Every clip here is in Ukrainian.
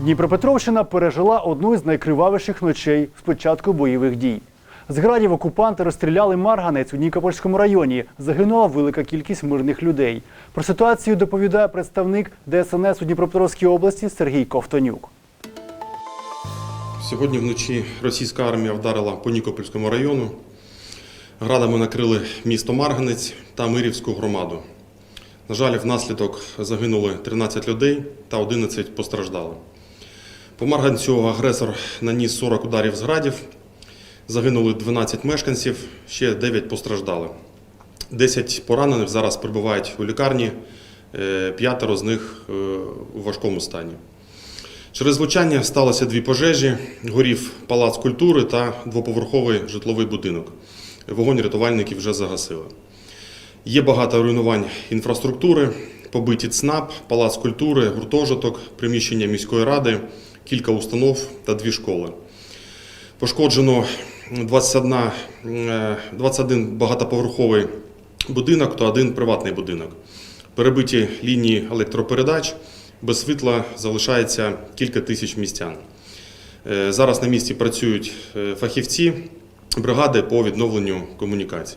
Дніпропетровщина пережила одну із найкривавіших ночей з початку бойових дій. З градів окупанти розстріляли Марганець у Нікопольському районі. Загинула велика кількість мирних людей. Про ситуацію доповідає представник ДСНС у Дніпропетровській області Сергій Ковтонюк. Сьогодні вночі російська армія вдарила по Нікопольському району. Градами накрили місто Марганець та Мирівську громаду. На жаль, внаслідок загинули 13 людей та 11 постраждали. По Марганцю агресор наніс 40 ударів з градів. Загинули 12 мешканців, ще 9 постраждали. 10 поранених зараз перебувають у лікарні, е, п'ятеро з них е, у важкому стані. Через влучання сталося дві пожежі: горів палац культури та двоповерховий житловий будинок. Вогонь рятувальники вже загасили. Є багато руйнувань інфраструктури, побиті ЦНАП, палац культури, гуртожиток, приміщення міської ради, кілька установ та дві школи. Пошкоджено 21, е, 21 багатоповерховий будинок та один приватний будинок. Перебиті лінії електропередач, без світла залишається кілька тисяч містян. Е, Зараз на місці працюють е, фахівці бригади по відновленню комунікацій.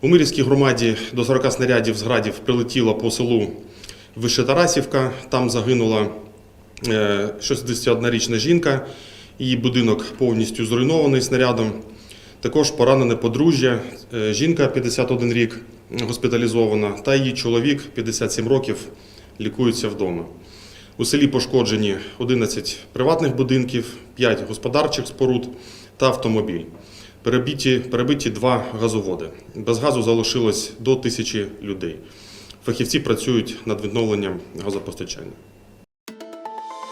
У Мирівській громаді до 40 снарядів з градів прилетіло по селу Вище Тарасівка. Там загинула е, 61-річна жінка. Її будинок повністю зруйнований снарядом. Також поранене подружжя, е, жінка 51 рік госпіталізована, та її чоловік 57 років лікується вдома. У селі пошкоджені 11 приватних будинків, 5 господарчих споруд та автомобіль. Перебиті, перебиті два газоводи. Без газу залишилось до тисячі людей. Фахівці працюють над відновленням газопостачання.